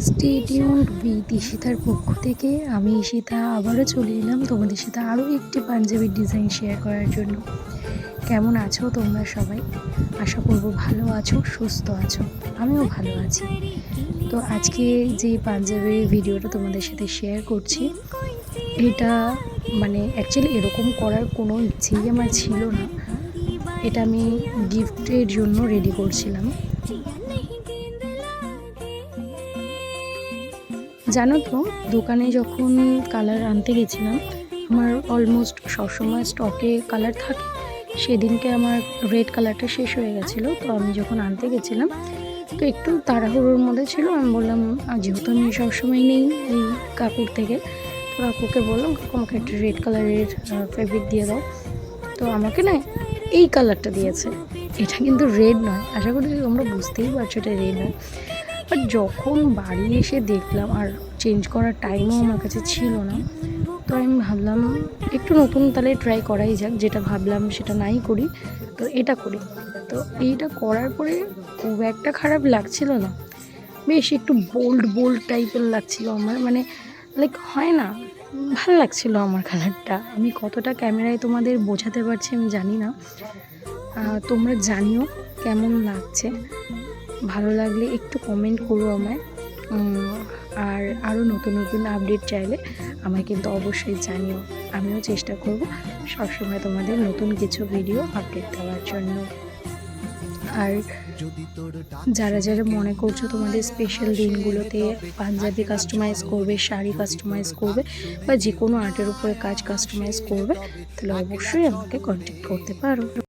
স্টেডিউন্ড with ঈশিতার পক্ষ থেকে আমি ঈশিতা আবারও চলে এলাম তোমাদের সাথে আরও একটি পাঞ্জাবির ডিজাইন শেয়ার করার জন্য। কেমন আছো তোমরা সবাই? আশা করব ভালো আছো, সুস্থ আছো। আমিও ভালো আছি। তো আজকে যে পাঞ্জাবির ভিডিওটা তোমাদের সাথে শেয়ার করছি, এটা মানে অ্যাকচুয়ালি এরকম করার কোনো ইচ্ছেই আমার ছিল না। এটা আমি গিফটের জন্য রেডি করছিলাম। জানো তো, দোকানে যখন কালার আনতে গেছিলাম, আমার অলমোস্ট সবসময় স্টকে কালার থাকে। সেদিনকে আমার রেড কালারটা শেষ হয়ে গেছিল, তো আমি যখন আনতে গেছিলাম, তো একটু তাড়াহুড়োর মধ্যে ছিল, আমি বললাম যেহেতু আমি সবসময় নেই এই কাকুর থেকে, তো কাকুকে বললাম, কাকু, আমাকে একটা রেড কালারের ফেব্রিক দিয়ে দাও। তো আমাকে না এই কালারটা দিয়েছে। এটা কিন্তু রেড নয়, আশা করি তোমরা বুঝতেই পারছ এটা রেড নয়। বাট যখন বাড়ি এসে দেখলাম আর চেঞ্জ করার টাইমও আমার কাছে ছিল না, তো আমি ভাবলাম একটু নতুন তাহলে ট্রাই করাই যাক, যেটা ভাবলাম সেটা নাই করি, তো এটা করি। তো এইটা করার পরে খুব একটা খারাপ লাগছিল না। বেশ একটু বোল্ড বোল্ড টাইপের লাগছিল আমার মানে লাইক হয় না, ভালো লাগছিল আমার কালারটা আমি কতটা ক্যামেরায় তোমাদের বোঝাতে পারছি আমি জানি না। তোমরা জানিও কেমন লাগছে। ভালো লাগলে একটু কমেন্ট করো আমায়। আর আরও নতুন নতুন আপডেট চাইলে আমায় কিন্তু অবশ্যই জানিও। আমিও চেষ্টা করব সবসময় তোমাদের নতুন কিছু ভিডিও আপডেট দেওয়ার জন্য। আর যারা যারা মনে করছ তোমাদের স্পেশাল দিনগুলোতে পাঞ্জাবি কাস্টমাইজ করবে শাড়ি কাস্টমাইজ করবে বা যে কোনো আর্টের উপরে কাজ কাস্টমাইজ করবে তাহলে অবশ্যই আমাকে কন্ট্যাক্ট করতে পারো।